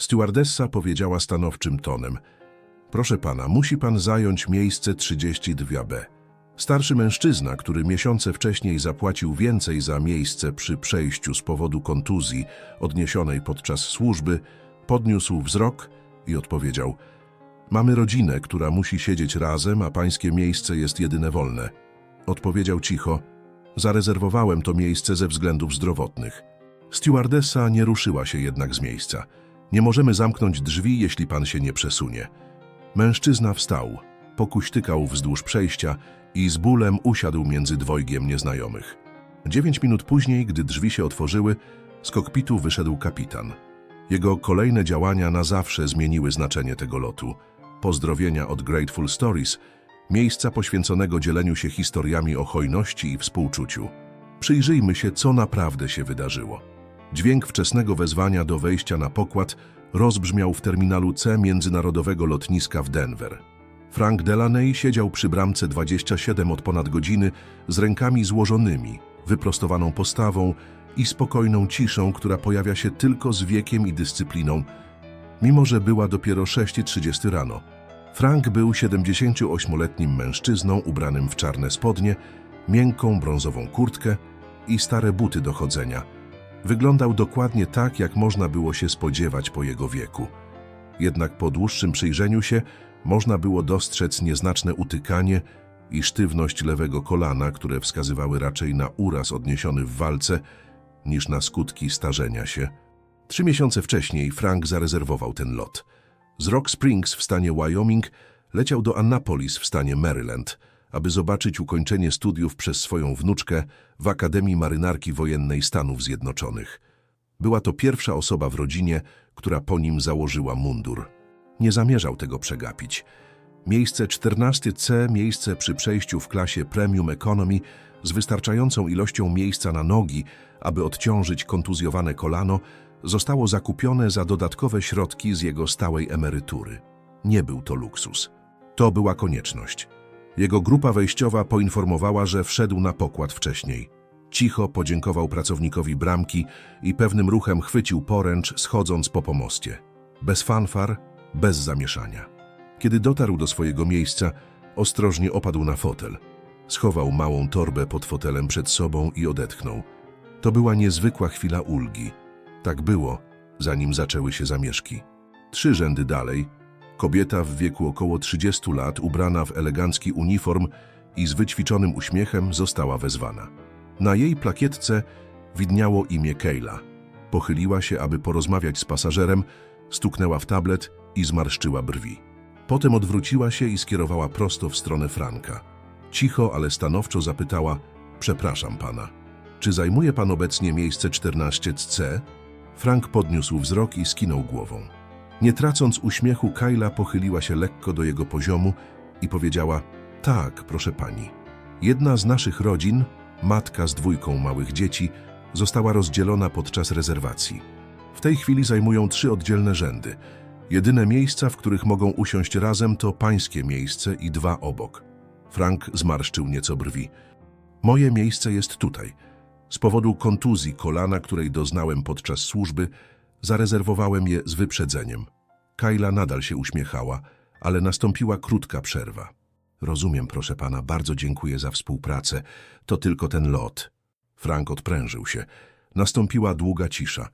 Stewardessa powiedziała stanowczym tonem. Proszę pana, musi pan zająć miejsce 32B. Starszy mężczyzna, który miesiące wcześniej zapłacił więcej za miejsce przy przejściu z powodu kontuzji odniesionej podczas służby, podniósł wzrok i odpowiedział: Mamy rodzinę, która musi siedzieć razem, a pańskie miejsce jest jedyne wolne. Odpowiedział cicho: Zarezerwowałem to miejsce ze względów zdrowotnych. Stewardessa nie ruszyła się jednak z miejsca. Nie możemy zamknąć drzwi, jeśli pan się nie przesunie. Mężczyzna wstał, pokuśtykał wzdłuż przejścia i z bólem usiadł między dwojgiem nieznajomych. Dziewięć minut później, gdy drzwi się otworzyły, z kokpitu wyszedł kapitan. Jego kolejne działania na zawsze zmieniły znaczenie tego lotu. Pozdrowienia od Grateful Stories, miejsca poświęconego dzieleniu się historiami o hojności i współczuciu. Przyjrzyjmy się, co naprawdę się wydarzyło. Dźwięk wczesnego wezwania do wejścia na pokład rozbrzmiał w terminalu C międzynarodowego lotniska w Denver. Frank Delaney siedział przy bramce 27 od ponad godziny z rękami złożonymi, wyprostowaną postawą i spokojną ciszą, która pojawia się tylko z wiekiem i dyscypliną, mimo że była dopiero 6.30 rano. Frank był 78-letnim mężczyzną ubranym w czarne spodnie, miękką brązową kurtkę i stare buty do chodzenia. Wyglądał dokładnie tak, jak można było się spodziewać po jego wieku. Jednak po dłuższym przyjrzeniu się można było dostrzec nieznaczne utykanie i sztywność lewego kolana, które wskazywały raczej na uraz odniesiony w walce niż na skutki starzenia się. Trzy miesiące wcześniej Frank zarezerwował ten lot. Z Rock Springs w stanie Wyoming leciał do Annapolis w stanie Maryland, aby zobaczyć ukończenie studiów przez swoją wnuczkę w Akademii Marynarki Wojennej Stanów Zjednoczonych. Była to pierwsza osoba w rodzinie, która po nim założyła mundur. Nie zamierzał tego przegapić. Miejsce 14C, miejsce przy przejściu w klasie Premium Economy z wystarczającą ilością miejsca na nogi, aby odciążyć kontuzjowane kolano, zostało zakupione za dodatkowe środki z jego stałej emerytury. Nie był to luksus. To była konieczność. Jego grupa wejściowa poinformowała, że wszedł na pokład wcześniej. Cicho podziękował pracownikowi bramki i pewnym ruchem chwycił poręcz, schodząc po pomoście. Bez fanfar, bez zamieszania. Kiedy dotarł do swojego miejsca, ostrożnie opadł na fotel. Schował małą torbę pod fotelem przed sobą i odetchnął. To była niezwykła chwila ulgi. Tak było, zanim zaczęły się zamieszki. Trzy rzędy dalej, kobieta w wieku około 30 lat, ubrana w elegancki uniform i z wyćwiczonym uśmiechem, została wezwana. Na jej plakietce widniało imię Kayla. Pochyliła się, aby porozmawiać z pasażerem, stuknęła w tablet i zmarszczyła brwi. Potem odwróciła się i skierowała prosto w stronę Franka. Cicho, ale stanowczo zapytała: Przepraszam pana, czy zajmuje pan obecnie miejsce 14C? Frank podniósł wzrok i skinął głową. Nie tracąc uśmiechu, Kayla pochyliła się lekko do jego poziomu i powiedziała: Tak, proszę pani. Jedna z naszych rodzin, matka z dwójką małych dzieci, została rozdzielona podczas rezerwacji. W tej chwili zajmują trzy oddzielne rzędy. Jedyne miejsca, w których mogą usiąść razem, to pańskie miejsce i dwa obok. Frank zmarszczył nieco brwi. Moje miejsce jest tutaj. Z powodu kontuzji kolana, której doznałem podczas służby, zarezerwowałem je z wyprzedzeniem. Kayla nadal się uśmiechała, ale nastąpiła krótka przerwa. Rozumiem, proszę pana, bardzo dziękuję za współpracę. To tylko ten lot. Frank odprężył się. Nastąpiła długa cisza.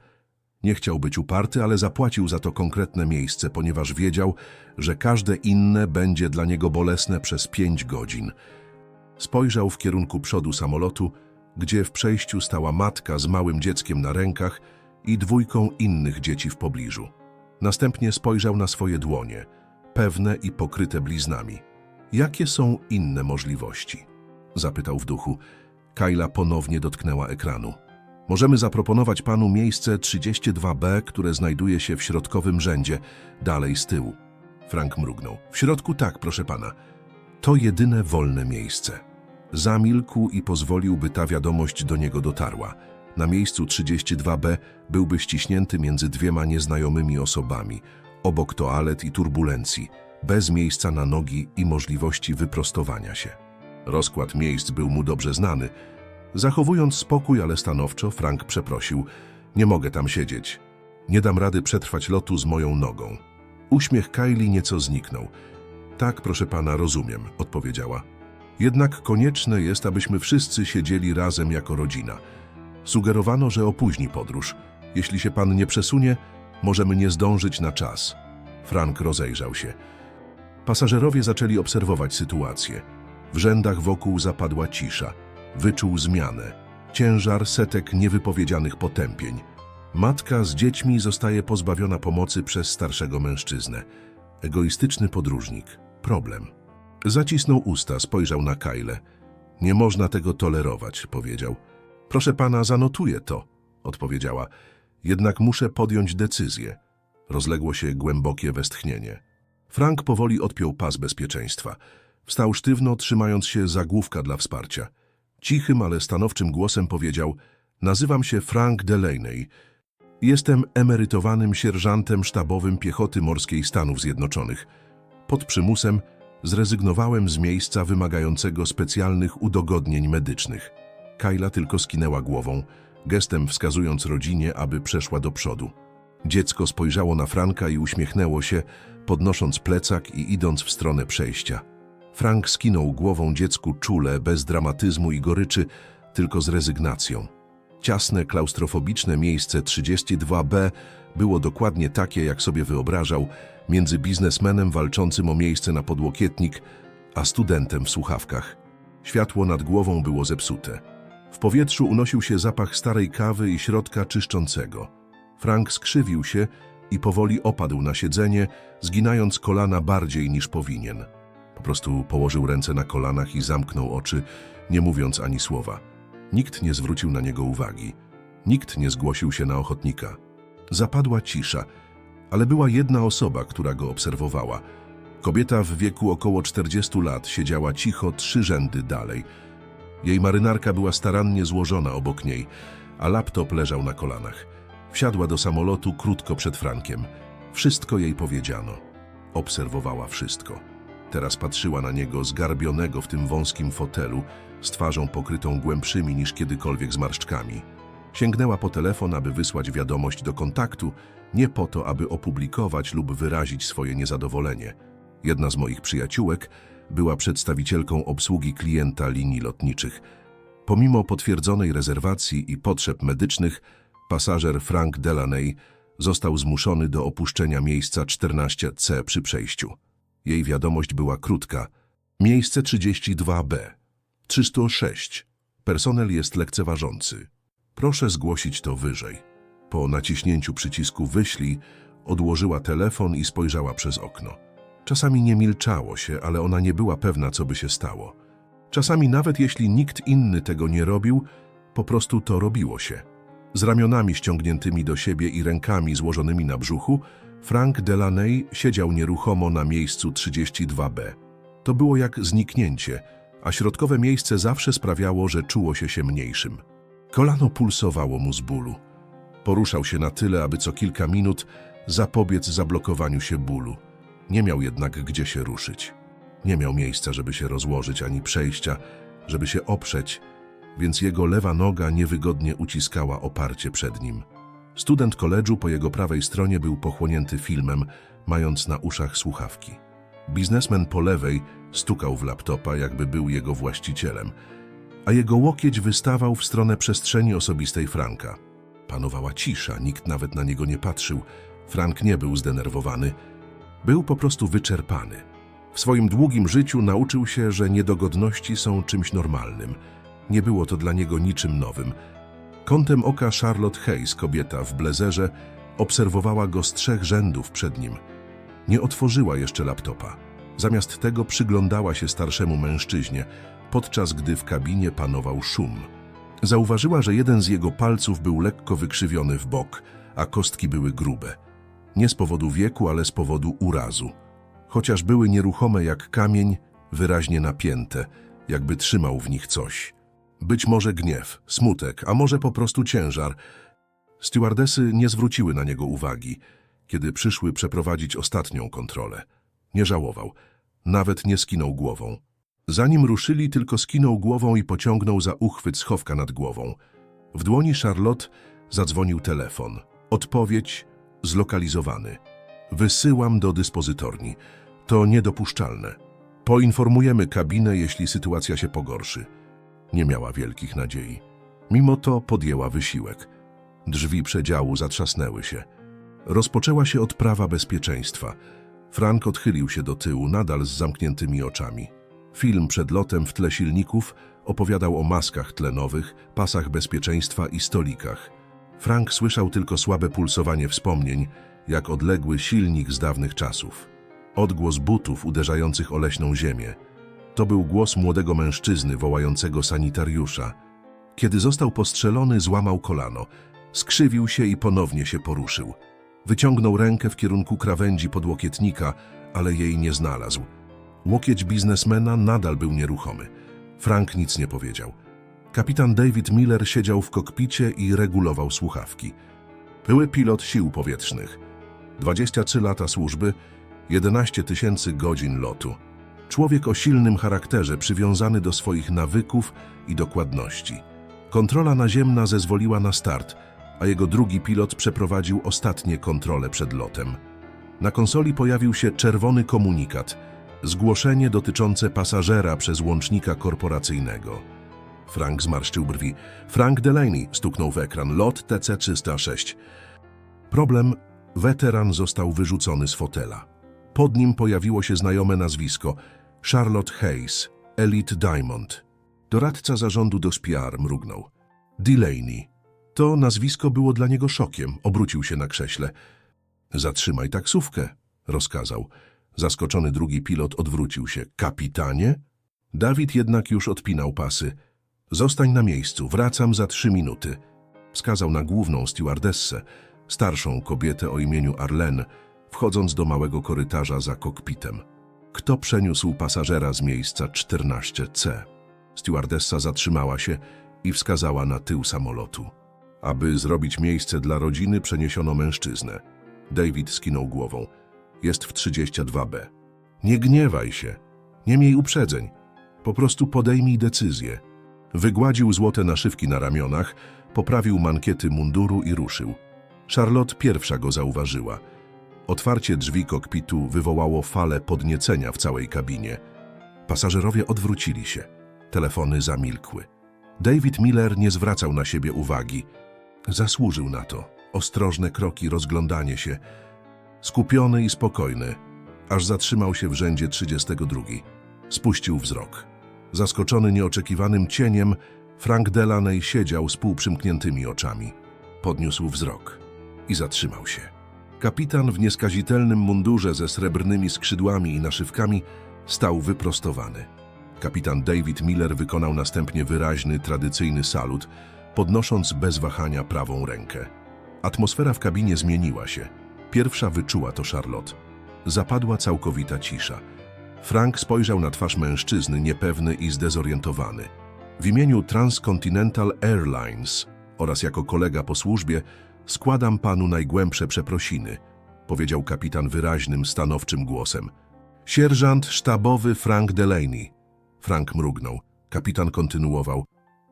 Nie chciał być uparty, ale zapłacił za to konkretne miejsce, ponieważ wiedział, że każde inne będzie dla niego bolesne przez pięć godzin. Spojrzał w kierunku przodu samolotu, gdzie w przejściu stała matka z małym dzieckiem na rękach i dwójką innych dzieci w pobliżu. Następnie spojrzał na swoje dłonie, pewne i pokryte bliznami. Jakie są inne możliwości? Zapytał w duchu. Kayla ponownie dotknęła ekranu. Możemy zaproponować panu miejsce 32B, które znajduje się w środkowym rzędzie, dalej z tyłu. Frank mrugnął. W środku tak, proszę pana. To jedyne wolne miejsce. Zamilkł i pozwolił, by ta wiadomość do niego dotarła. Na miejscu 32B byłby ściśnięty między dwiema nieznajomymi osobami, obok toalet i turbulencji, bez miejsca na nogi i możliwości wyprostowania się. Rozkład miejsc był mu dobrze znany. Zachowując spokój, ale stanowczo, Frank przeprosił. Nie mogę tam siedzieć. Nie dam rady przetrwać lotu z moją nogą. Uśmiech Kylie nieco zniknął. Tak, proszę pana, rozumiem, odpowiedziała. Jednak konieczne jest, abyśmy wszyscy siedzieli razem jako rodzina. Sugerowano, że opóźni podróż. Jeśli się pan nie przesunie, możemy nie zdążyć na czas. Frank rozejrzał się. Pasażerowie zaczęli obserwować sytuację. W rzędach wokół zapadła cisza. Wyczuł zmianę. Ciężar setek niewypowiedzianych potępień. Matka z dziećmi zostaje pozbawiona pomocy przez starszego mężczyznę. Egoistyczny podróżnik. Problem. Zacisnął usta, spojrzał na Kajle. Nie można tego tolerować, powiedział. Proszę pana, zanotuję to, odpowiedziała. Jednak muszę podjąć decyzję. Rozległo się głębokie westchnienie. Frank powoli odpiął pas bezpieczeństwa. Wstał sztywno, trzymając się za główka dla wsparcia. Cichym, ale stanowczym głosem powiedział Nazywam się Frank Delaney. Jestem emerytowanym sierżantem sztabowym piechoty morskiej Stanów Zjednoczonych. Pod przymusem zrezygnowałem z miejsca wymagającego specjalnych udogodnień medycznych. Kajla tylko skinęła głową, gestem wskazując rodzinie, aby przeszła do przodu. Dziecko spojrzało na Franka i uśmiechnęło się, podnosząc plecak i idąc w stronę przejścia. Frank skinął głową dziecku czule, bez dramatyzmu i goryczy, tylko z rezygnacją. Ciasne, klaustrofobiczne miejsce 32B było dokładnie takie, jak sobie wyobrażał, między biznesmenem walczącym o miejsce na podłokietnik, a studentem w słuchawkach. Światło nad głową było zepsute. W powietrzu unosił się zapach starej kawy i środka czyszczącego. Frank skrzywił się i powoli opadł na siedzenie, zginając kolana bardziej niż powinien. Po prostu położył ręce na kolanach i zamknął oczy, nie mówiąc ani słowa. Nikt nie zwrócił na niego uwagi. Nikt nie zgłosił się na ochotnika. Zapadła cisza, ale była jedna osoba, która go obserwowała. Kobieta w wieku około 40 lat siedziała cicho trzy rzędy dalej. Jej marynarka była starannie złożona obok niej, a laptop leżał na kolanach. Wsiadła do samolotu krótko przed Frankiem. Wszystko jej powiedziano. Obserwowała wszystko. Teraz patrzyła na niego zgarbionego w tym wąskim fotelu, z twarzą pokrytą głębszymi niż kiedykolwiek zmarszczkami. Sięgnęła po telefon, aby wysłać wiadomość do kontaktu, nie po to, aby opublikować lub wyrazić swoje niezadowolenie. Jedna z moich przyjaciółek była przedstawicielką obsługi klienta linii lotniczych. Pomimo potwierdzonej rezerwacji i potrzeb medycznych, pasażer Frank Delaney został zmuszony do opuszczenia miejsca 14C przy przejściu. Jej wiadomość była krótka. Miejsce 32B. 306. Personel jest lekceważący. Proszę zgłosić to wyżej. Po naciśnięciu przycisku wyślij, odłożyła telefon i spojrzała przez okno. Czasami nie milczało się, ale ona nie była pewna, co by się stało. Czasami nawet jeśli nikt inny tego nie robił, po prostu to robiło się. Z ramionami ściągniętymi do siebie i rękami złożonymi na brzuchu, Frank Delaney siedział nieruchomo na miejscu 32B. To było jak zniknięcie, a środkowe miejsce zawsze sprawiało, że czuło się się mniejszym. Kolano pulsowało mu z bólu. Poruszał się na tyle, aby co kilka minut zapobiec zablokowaniu się bólu. Nie miał jednak gdzie się ruszyć. Nie miał miejsca, żeby się rozłożyć, ani przejścia, żeby się oprzeć, więc jego lewa noga niewygodnie uciskała oparcie przed nim. Student koledżu po jego prawej stronie był pochłonięty filmem, mając na uszach słuchawki. Biznesmen po lewej stukał w laptopa, jakby był jego właścicielem, a jego łokieć wystawał w stronę przestrzeni osobistej Franka. Panowała cisza, nikt nawet na niego nie patrzył. Frank nie był zdenerwowany, był po prostu wyczerpany. W swoim długim życiu nauczył się, że niedogodności są czymś normalnym. Nie było to dla niego niczym nowym. Kątem oka Charlotte Hayes, kobieta w blezerze, obserwowała go z trzech rzędów przed nim. Nie otworzyła jeszcze laptopa. Zamiast tego przyglądała się starszemu mężczyźnie, podczas gdy w kabinie panował szum. Zauważyła, że jeden z jego palców był lekko wykrzywiony w bok, a kostki były grube. Nie z powodu wieku, ale z powodu urazu. Chociaż były nieruchome jak kamień, wyraźnie napięte, jakby trzymał w nich coś. Być może gniew, smutek, a może po prostu ciężar. Stewardesy nie zwróciły na niego uwagi, kiedy przyszły przeprowadzić ostatnią kontrolę. Nie żałował, nawet nie skinął głową. Zanim ruszyli, tylko skinął głową i pociągnął za uchwyt schowka nad głową. W dłoni Charlotte zadzwonił telefon. Odpowiedź zlokalizowany. Wysyłam do dyspozytorni. To niedopuszczalne. Poinformujemy kabinę, jeśli sytuacja się pogorszy. Nie miała wielkich nadziei. Mimo to podjęła wysiłek. Drzwi przedziału zatrzasnęły się. Rozpoczęła się odprawa bezpieczeństwa. Frank odchylił się do tyłu, nadal z zamkniętymi oczami. Film przed lotem w tle silników opowiadał o maskach tlenowych, pasach bezpieczeństwa i stolikach. Frank słyszał tylko słabe pulsowanie wspomnień, jak odległy silnik z dawnych czasów. Odgłos butów uderzających o leśną ziemię. To był głos młodego mężczyzny wołającego sanitariusza. Kiedy został postrzelony, złamał kolano. Skrzywił się i ponownie się poruszył. Wyciągnął rękę w kierunku krawędzi podłokietnika, ale jej nie znalazł. Łokieć biznesmena nadal był nieruchomy. Frank nic nie powiedział. Kapitan David Miller siedział w kokpicie i regulował słuchawki. Były pilot sił powietrznych. 23 lata służby, 11 tysięcy godzin lotu. Człowiek o silnym charakterze, przywiązany do swoich nawyków i dokładności. Kontrola naziemna zezwoliła na start, a jego drugi pilot przeprowadził ostatnie kontrole przed lotem. Na konsoli pojawił się czerwony komunikat, zgłoszenie dotyczące pasażera przez łącznika korporacyjnego. Frank zmarszczył brwi. Frank Delaney stuknął w ekran. Lot TC-306. Problem. Weteran został wyrzucony z fotela. Pod nim pojawiło się znajome nazwisko. Charlotte Hayes, Elite Diamond. Doradca zarządu do SPR mrugnął. Delaney. To nazwisko było dla niego szokiem. Obrócił się na krześle. Zatrzymaj taksówkę, rozkazał. Zaskoczony drugi pilot odwrócił się. Kapitanie? Dawid jednak już odpinał pasy. Zostań na miejscu, wracam za trzy minuty. Wskazał na główną stewardessę, starszą kobietę o imieniu Arlene, wchodząc do małego korytarza za kokpitem. Kto przeniósł pasażera z miejsca 14C? Stewardessa zatrzymała się i wskazała na tył samolotu. Aby zrobić miejsce dla rodziny, przeniesiono mężczyznę. David skinął głową. Jest w 32B. Nie gniewaj się. Nie miej uprzedzeń. Po prostu podejmij decyzję. Wygładził złote naszywki na ramionach, poprawił mankiety munduru i ruszył. Charlotte pierwsza go zauważyła. Otwarcie drzwi kokpitu wywołało falę podniecenia w całej kabinie. Pasażerowie odwrócili się. Telefony zamilkły. David Miller nie zwracał na siebie uwagi. Zasłużył na to. Ostrożne kroki, rozglądanie się. Skupiony i spokojny, aż zatrzymał się w rzędzie 32. Spuścił wzrok. Zaskoczony nieoczekiwanym cieniem, Frank Delaney siedział z półprzymkniętymi oczami. Podniósł wzrok i zatrzymał się. Kapitan w nieskazitelnym mundurze ze srebrnymi skrzydłami i naszywkami stał wyprostowany. Kapitan David Miller wykonał następnie wyraźny, tradycyjny salut, podnosząc bez wahania prawą rękę. Atmosfera w kabinie zmieniła się. Pierwsza wyczuła to Charlotte. Zapadła całkowita cisza. Frank spojrzał na twarz mężczyzny, niepewny i zdezorientowany. W imieniu Transcontinental Airlines oraz jako kolega po służbie składam panu najgłębsze przeprosiny, powiedział kapitan wyraźnym, stanowczym głosem. Sierżant sztabowy Frank Delaney. Frank mrugnął. Kapitan kontynuował.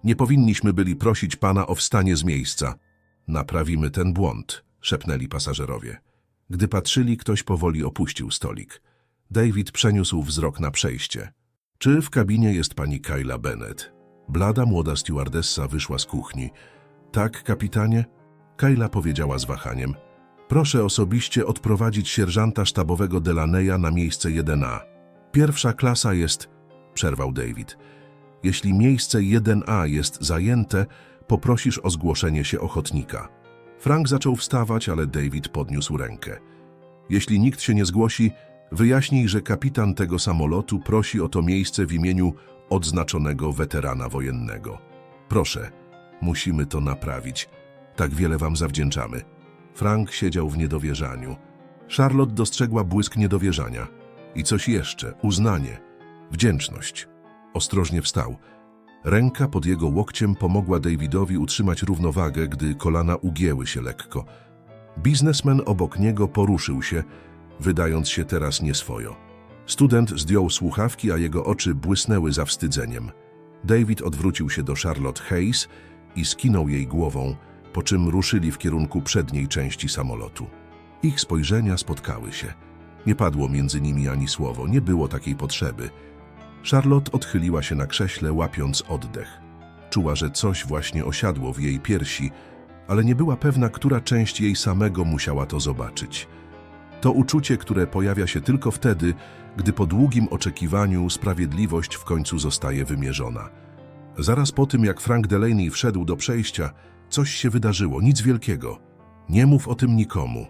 Nie powinniśmy byli prosić pana o wstanie z miejsca. Naprawimy ten błąd, szepnęli pasażerowie. Gdy patrzyli, ktoś powoli opuścił stolik. David przeniósł wzrok na przejście. Czy w kabinie jest pani Kyla Bennett? Blada młoda stewardessa wyszła z kuchni. Tak, kapitanie? Kyla powiedziała z wahaniem. Proszę osobiście odprowadzić sierżanta sztabowego Delaneya na miejsce 1A. Pierwsza klasa jest... przerwał David. Jeśli miejsce 1A jest zajęte, poprosisz o zgłoszenie się ochotnika. Frank zaczął wstawać, ale David podniósł rękę. Jeśli nikt się nie zgłosi, wyjaśnij, że kapitan tego samolotu prosi o to miejsce w imieniu odznaczonego weterana wojennego. Proszę, musimy to naprawić. Tak wiele wam zawdzięczamy. Frank siedział w niedowierzaniu. Charlotte dostrzegła błysk niedowierzania. I coś jeszcze, uznanie, wdzięczność. Ostrożnie wstał. Ręka pod jego łokciem pomogła Davidowi utrzymać równowagę, gdy kolana ugięły się lekko. Biznesmen obok niego poruszył się, wydając się teraz nieswojo. Student zdjął słuchawki, a jego oczy błysnęły zawstydzeniem. David odwrócił się do Charlotte Hayes i skinął jej głową, po czym ruszyli w kierunku przedniej części samolotu. Ich spojrzenia spotkały się. Nie padło między nimi ani słowo, nie było takiej potrzeby. Charlotte odchyliła się na krześle, łapiąc oddech. Czuła, że coś właśnie osiadło w jej piersi, ale nie była pewna, która część jej samego musiała to zobaczyć. To uczucie, które pojawia się tylko wtedy, gdy po długim oczekiwaniu sprawiedliwość w końcu zostaje wymierzona. Zaraz po tym, jak Frank Delaney wszedł do przejścia, coś się wydarzyło, nic wielkiego. Nie mów o tym nikomu.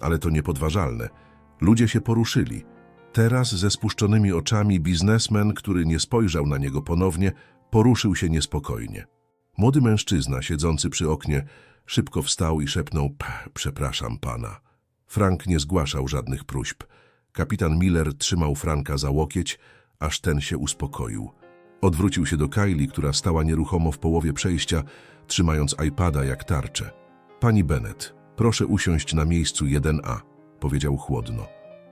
Ale to niepodważalne. Ludzie się poruszyli. Teraz ze spuszczonymi oczami biznesmen, który nie spojrzał na niego ponownie, poruszył się niespokojnie. Młody mężczyzna siedzący przy oknie szybko wstał i szepnął "P- przepraszam pana. Frank nie zgłaszał żadnych próśb. Kapitan Miller trzymał Franka za łokieć, aż ten się uspokoił. Odwrócił się do Kylie, która stała nieruchomo w połowie przejścia, trzymając iPada jak tarczę. Pani Bennett, proszę usiąść na miejscu 1A, powiedział chłodno.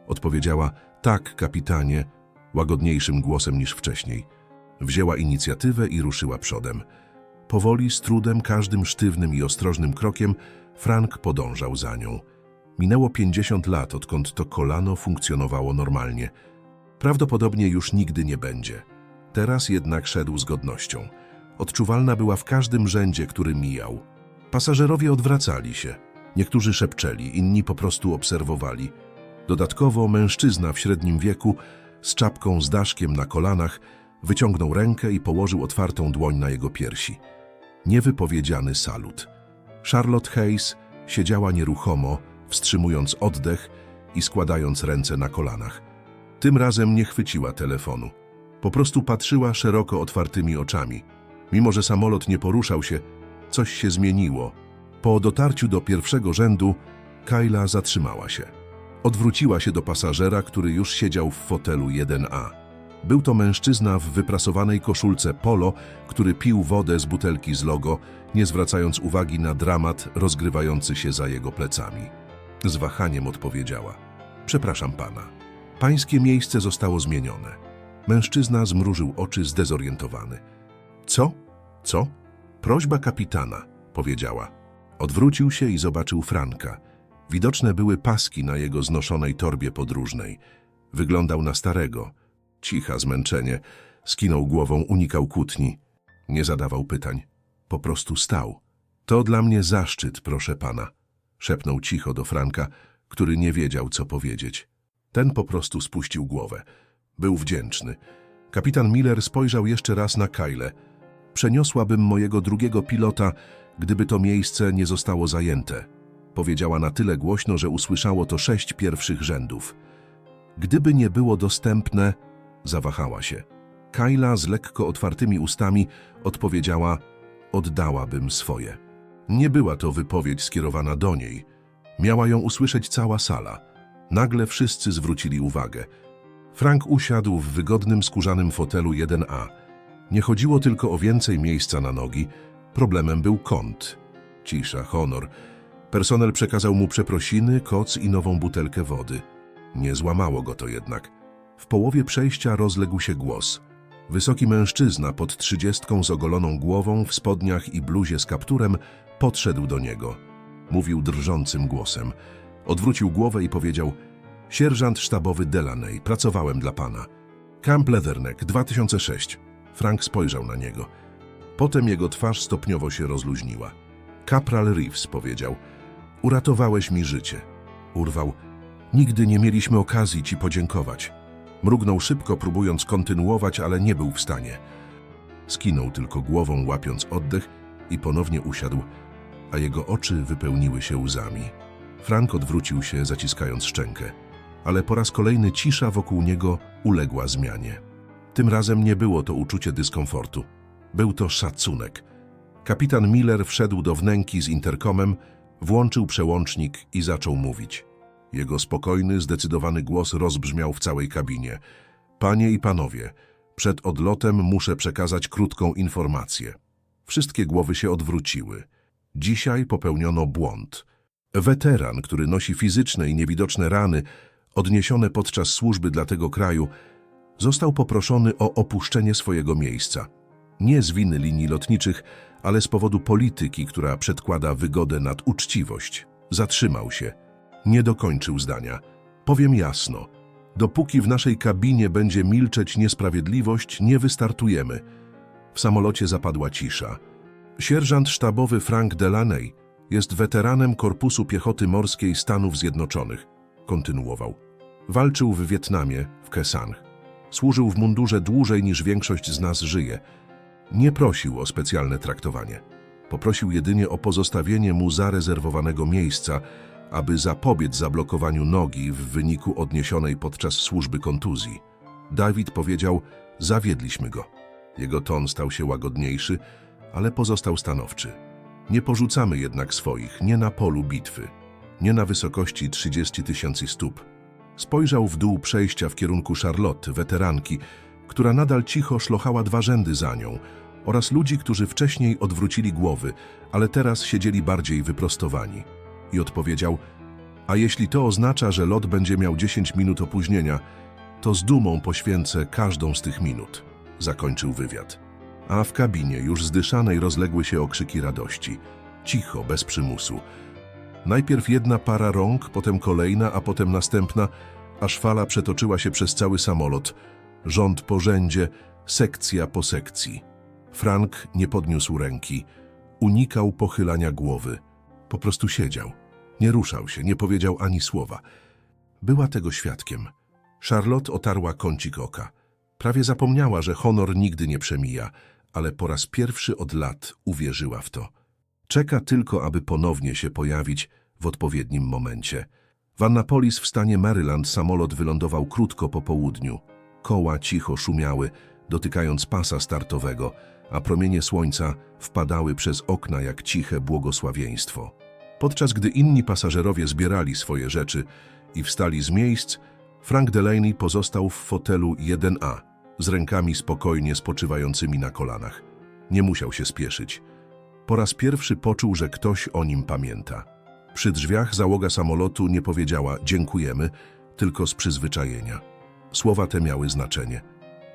Odpowiedziała, tak, kapitanie, łagodniejszym głosem niż wcześniej. Wzięła inicjatywę i ruszyła przodem. Powoli, z trudem, każdym sztywnym i ostrożnym krokiem Frank podążał za nią. Minęło 50 lat, odkąd to kolano funkcjonowało normalnie. Prawdopodobnie już nigdy nie będzie. Teraz jednak szedł z godnością. Odczuwalna była w każdym rzędzie, który mijał. Pasażerowie odwracali się. Niektórzy szepczeli, inni po prostu obserwowali. Dodatkowo mężczyzna w średnim wieku, z czapką z daszkiem na kolanach, wyciągnął rękę i położył otwartą dłoń na jego piersi. Niewypowiedziany salut. Charlotte Hayes siedziała nieruchomo, wstrzymując oddech i składając ręce na kolanach. Tym razem nie chwyciła telefonu. Po prostu patrzyła szeroko otwartymi oczami. Mimo, że samolot nie poruszał się, coś się zmieniło. Po dotarciu do pierwszego rzędu, Kyla zatrzymała się. Odwróciła się do pasażera, który już siedział w fotelu 1A. Był to mężczyzna w wyprasowanej koszulce polo, który pił wodę z butelki z logo, nie zwracając uwagi na dramat rozgrywający się za jego plecami. Z wahaniem odpowiedziała. Przepraszam pana. Pańskie miejsce zostało zmienione. Mężczyzna zmrużył oczy zdezorientowany. Co? Co? Prośba kapitana, powiedziała. Odwrócił się i zobaczył Franka. Widoczne były paski na jego znoszonej torbie podróżnej. Wyglądał na starego. Cicha zmęczenie. Skinął głową, unikał kłótni. Nie zadawał pytań. Po prostu stał. To dla mnie zaszczyt, proszę pana. Szepnął cicho do Franka, który nie wiedział, co powiedzieć. Ten po prostu spuścił głowę. Był wdzięczny. Kapitan Miller spojrzał jeszcze raz na Kyle. Przeniosłabym mojego drugiego pilota, gdyby to miejsce nie zostało zajęte. Powiedziała na tyle głośno, że usłyszało to sześć pierwszych rzędów. Gdyby nie było dostępne, zawahała się. Kyla z lekko otwartymi ustami odpowiedziała, oddałabym swoje. Nie była to wypowiedź skierowana do niej. Miała ją usłyszeć cała sala. Nagle wszyscy zwrócili uwagę. Frank usiadł w wygodnym skórzanym fotelu 1A. Nie chodziło tylko o więcej miejsca na nogi, problemem był kąt. Cisza, honor. Personel przekazał mu przeprosiny, koc i nową butelkę wody. Nie złamało go to jednak. W połowie przejścia rozległ się głos. Wysoki mężczyzna pod trzydziestką z ogoloną głową, w spodniach i bluzie z kapturem podszedł do niego. Mówił drżącym głosem. Odwrócił głowę i powiedział Sierżant sztabowy Delaney, pracowałem dla pana. Camp Leatherneck, 2006. Frank spojrzał na niego. Potem jego twarz stopniowo się rozluźniła. Kapral Reeves powiedział Uratowałeś mi życie. Urwał Nigdy nie mieliśmy okazji ci podziękować. Mrugnął szybko, próbując kontynuować, ale nie był w stanie. Skinął tylko głową, łapiąc oddech i ponownie usiadł, a jego oczy wypełniły się łzami. Frank odwrócił się, zaciskając szczękę, ale po raz kolejny cisza wokół niego uległa zmianie. Tym razem nie było to uczucie dyskomfortu. Był to szacunek. Kapitan Miller wszedł do wnęki z interkomem, włączył przełącznik i zaczął mówić. Jego spokojny, zdecydowany głos rozbrzmiał w całej kabinie. Panie i panowie, przed odlotem muszę przekazać krótką informację. Wszystkie głowy się odwróciły. Dzisiaj popełniono błąd. Weteran, który nosi fizyczne i niewidoczne rany, odniesione podczas służby dla tego kraju, został poproszony o opuszczenie swojego miejsca. Nie z winy linii lotniczych, ale z powodu polityki, która przedkłada wygodę nad uczciwość. Zatrzymał się. Nie dokończył zdania. Powiem jasno. Dopóki w naszej kabinie będzie milczeć niesprawiedliwość, nie wystartujemy. W samolocie zapadła cisza. Sierżant sztabowy Frank Delaney jest weteranem Korpusu Piechoty Morskiej Stanów Zjednoczonych. Kontynuował. Walczył w Wietnamie, w Kesang. Służył w mundurze dłużej niż większość z nas żyje. Nie prosił o specjalne traktowanie. Poprosił jedynie o pozostawienie mu zarezerwowanego miejsca, aby zapobiec zablokowaniu nogi w wyniku odniesionej podczas służby kontuzji. Dawid powiedział, zawiedliśmy go. Jego ton stał się łagodniejszy, ale pozostał stanowczy. Nie porzucamy jednak swoich, nie na polu bitwy, nie na wysokości 30 tysięcy stóp. Spojrzał w dół przejścia w kierunku Charlotte, weteranki, która nadal cicho szlochała dwa rzędy za nią, oraz ludzi, którzy wcześniej odwrócili głowy, ale teraz siedzieli bardziej wyprostowani. I odpowiedział, a jeśli to oznacza, że lot będzie miał 10 minut opóźnienia, to z dumą poświęcę każdą z tych minut. Zakończył wywiad. A w kabinie już zdyszanej rozległy się okrzyki radości. Cicho, bez przymusu. Najpierw jedna para rąk, potem kolejna, a potem następna, aż fala przetoczyła się przez cały samolot. Rząd po rzędzie, sekcja po sekcji. Frank nie podniósł ręki. Unikał pochylania głowy. Po prostu siedział. Nie ruszał się, nie powiedział ani słowa. Była tego świadkiem. Charlotte otarła kącik oka. Prawie zapomniała, że honor nigdy nie przemija, ale po raz pierwszy od lat uwierzyła w to. Czeka tylko, aby ponownie się pojawić w odpowiednim momencie. W Annapolis w stanie Maryland samolot wylądował krótko po południu. Koła cicho szumiały, dotykając pasa startowego, a promienie słońca wpadały przez okna jak ciche błogosławieństwo. Podczas gdy inni pasażerowie zbierali swoje rzeczy i wstali z miejsc, Frank Delaney pozostał w fotelu 1A, z rękami spokojnie spoczywającymi na kolanach. Nie musiał się spieszyć. Po raz pierwszy poczuł, że ktoś o nim pamięta. Przy drzwiach załoga samolotu nie powiedziała dziękujemy, tylko z przyzwyczajenia. Słowa te miały znaczenie.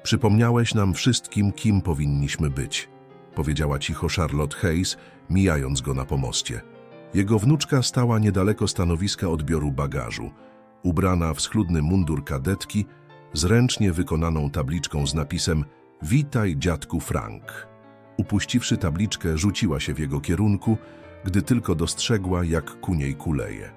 Przypomniałeś nam wszystkim, kim powinniśmy być, powiedziała cicho Charlotte Hayes, mijając go na pomoście. Jego wnuczka stała niedaleko stanowiska odbioru bagażu, ubrana w schludny mundur kadetki, z ręcznie wykonaną tabliczką z napisem Witaj, dziadku Frank. Upuściwszy tabliczkę, rzuciła się w jego kierunku, gdy tylko dostrzegła, jak ku niej kuleje.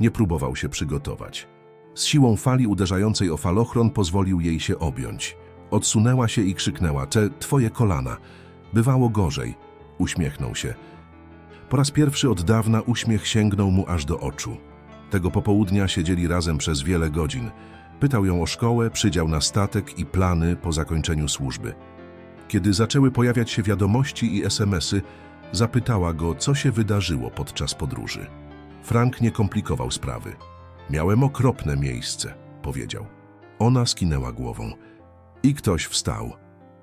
Nie próbował się przygotować. Z siłą fali uderzającej o falochron pozwolił jej się objąć. Odsunęła się i krzyknęła, te twoje kolana. Bywało gorzej. Uśmiechnął się. Po raz pierwszy od dawna uśmiech sięgnął mu aż do oczu. Tego popołudnia siedzieli razem przez wiele godzin. Pytał ją o szkołę, przydział na statek i plany po zakończeniu służby. Kiedy zaczęły pojawiać się wiadomości i SMSy, zapytała go, co się wydarzyło podczas podróży. Frank nie komplikował sprawy. Miałem okropne miejsce, powiedział. Ona skinęła głową. I ktoś wstał.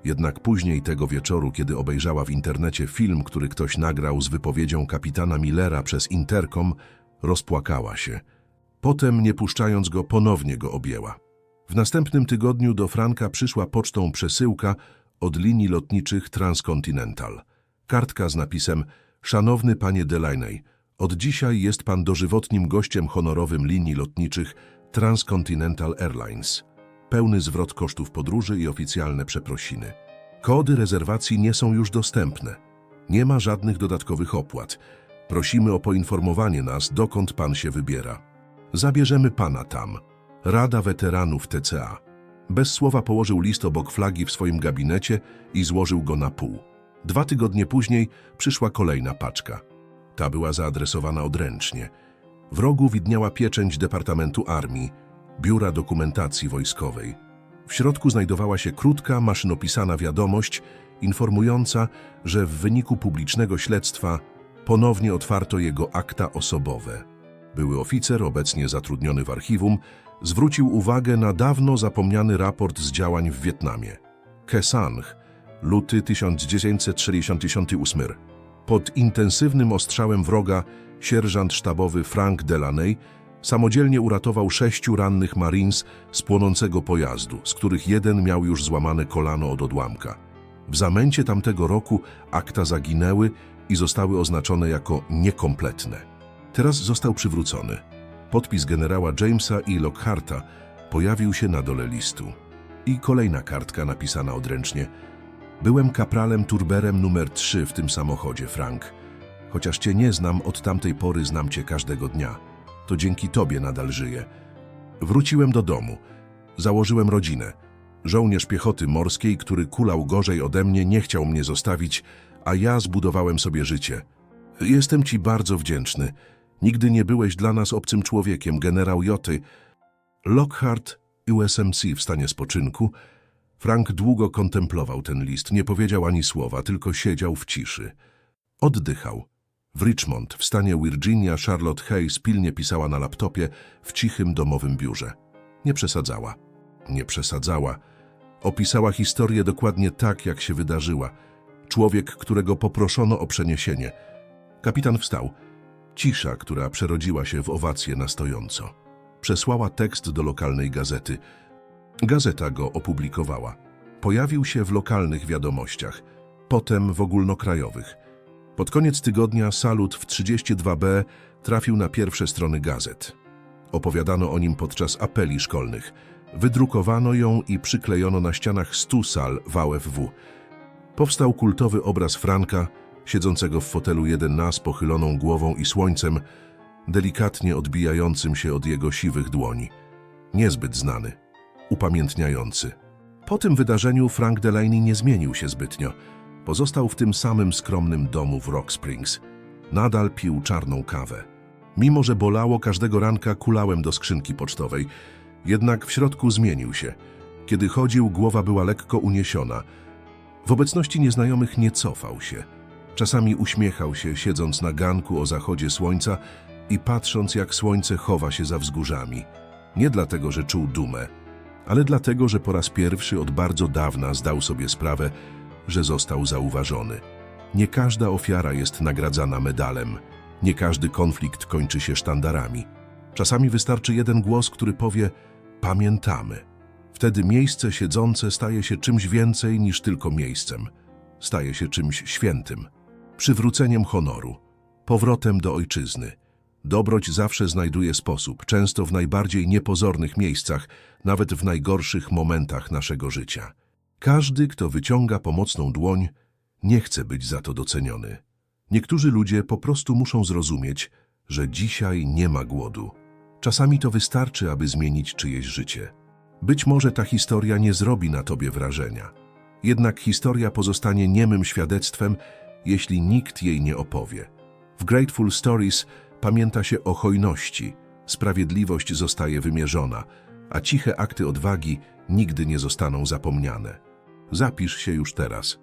Jednak później tego wieczoru, kiedy obejrzała w internecie film, który ktoś nagrał z wypowiedzią kapitana Millera przez interkom, rozpłakała się. Potem, nie puszczając go, ponownie go objęła. W następnym tygodniu do Franka przyszła pocztą przesyłka od linii lotniczych Transcontinental. Kartka z napisem Szanowny panie Delaney, od dzisiaj jest pan dożywotnim gościem honorowym linii lotniczych Transcontinental Airlines. Pełny zwrot kosztów podróży i oficjalne przeprosiny. Kody rezerwacji nie są już dostępne. Nie ma żadnych dodatkowych opłat. Prosimy o poinformowanie nas, dokąd pan się wybiera. Zabierzemy pana tam. Rada Weteranów TCA. Bez słowa położył list obok flagi w swoim gabinecie i złożył go na pół. Dwa tygodnie później przyszła kolejna paczka. Ta była zaadresowana odręcznie. W rogu widniała pieczęć Departamentu Armii, Biura Dokumentacji Wojskowej. W środku znajdowała się krótka, maszynopisana wiadomość informująca, że w wyniku publicznego śledztwa ponownie otwarto jego akta osobowe. Były oficer, obecnie zatrudniony w archiwum, zwrócił uwagę na dawno zapomniany raport z działań w Wietnamie. Kesang, luty 1968. Pod intensywnym ostrzałem wroga sierżant sztabowy Frank Delaney samodzielnie uratował sześciu rannych Marines z płonącego pojazdu, z których jeden miał już złamane kolano od odłamka. W zamęcie tamtego roku akta zaginęły i zostały oznaczone jako niekompletne. Teraz został przywrócony. Podpis generała Jamesa i Lockharta pojawił się na dole listu. I kolejna kartka napisana odręcznie. Byłem kapralem Turberem numer 3 w tym samochodzie, Frank. Chociaż cię nie znam, od tamtej pory znam cię każdego dnia. To dzięki tobie nadal żyję. Wróciłem do domu. Założyłem rodzinę. Żołnierz piechoty morskiej, który kulał gorzej ode mnie, nie chciał mnie zostawić, a ja zbudowałem sobie życie. Jestem ci bardzo wdzięczny. Nigdy nie byłeś dla nas obcym człowiekiem, generał Joty. Lockhart, USMC w stanie spoczynku. Frank długo kontemplował ten list, nie powiedział ani słowa, tylko siedział w ciszy. Oddychał. W Richmond, w stanie Virginia, Charlotte Hayes pilnie pisała na laptopie w cichym domowym biurze. Nie przesadzała. Nie przesadzała. Opisała historię dokładnie tak, jak się wydarzyła. Człowiek, którego poproszono o przeniesienie. Kapitan wstał. Cisza, która przerodziła się w owację na stojąco. Przesłała tekst do lokalnej gazety. Gazeta go opublikowała. Pojawił się w lokalnych wiadomościach, potem w ogólnokrajowych. Pod koniec tygodnia salut w 32B trafił na pierwsze strony gazet. Opowiadano o nim podczas apeli szkolnych. Wydrukowano ją i przyklejono na ścianach stu sal w AFW. Powstał kultowy obraz Franka, siedzącego w fotelu jeden na z pochyloną głową i słońcem, delikatnie odbijającym się od jego siwych dłoni. Niezbyt znany, upamiętniający. Po tym wydarzeniu Frank Delaney nie zmienił się zbytnio. Pozostał w tym samym skromnym domu w Rock Springs. Nadal pił czarną kawę. Mimo, że bolało, każdego ranka kulałem do skrzynki pocztowej. Jednak w środku zmienił się. Kiedy chodził, głowa była lekko uniesiona. W obecności nieznajomych nie cofał się. Czasami uśmiechał się, siedząc na ganku o zachodzie słońca i patrząc, jak słońce chowa się za wzgórzami. Nie dlatego, że czuł dumę, ale dlatego, że po raz pierwszy od bardzo dawna zdał sobie sprawę, że został zauważony. Nie każda ofiara jest nagradzana medalem, nie każdy konflikt kończy się sztandarami. Czasami wystarczy jeden głos, który powie: Pamiętamy. Wtedy miejsce siedzące staje się czymś więcej niż tylko miejscem. Staje się czymś świętym, przywróceniem honoru, powrotem do ojczyzny. Dobroć zawsze znajduje sposób, często w najbardziej niepozornych miejscach, nawet w najgorszych momentach naszego życia. Każdy, kto wyciąga pomocną dłoń, nie chce być za to doceniony. Niektórzy ludzie po prostu muszą zrozumieć, że dzisiaj nie ma głodu. Czasami to wystarczy, aby zmienić czyjeś życie. Być może ta historia nie zrobi na tobie wrażenia. Jednak historia pozostanie niemym świadectwem, jeśli nikt jej nie opowie. W Grateful Stories pamięta się o hojności, sprawiedliwość zostaje wymierzona, a ciche akty odwagi nigdy nie zostaną zapomniane. Zapisz się już teraz.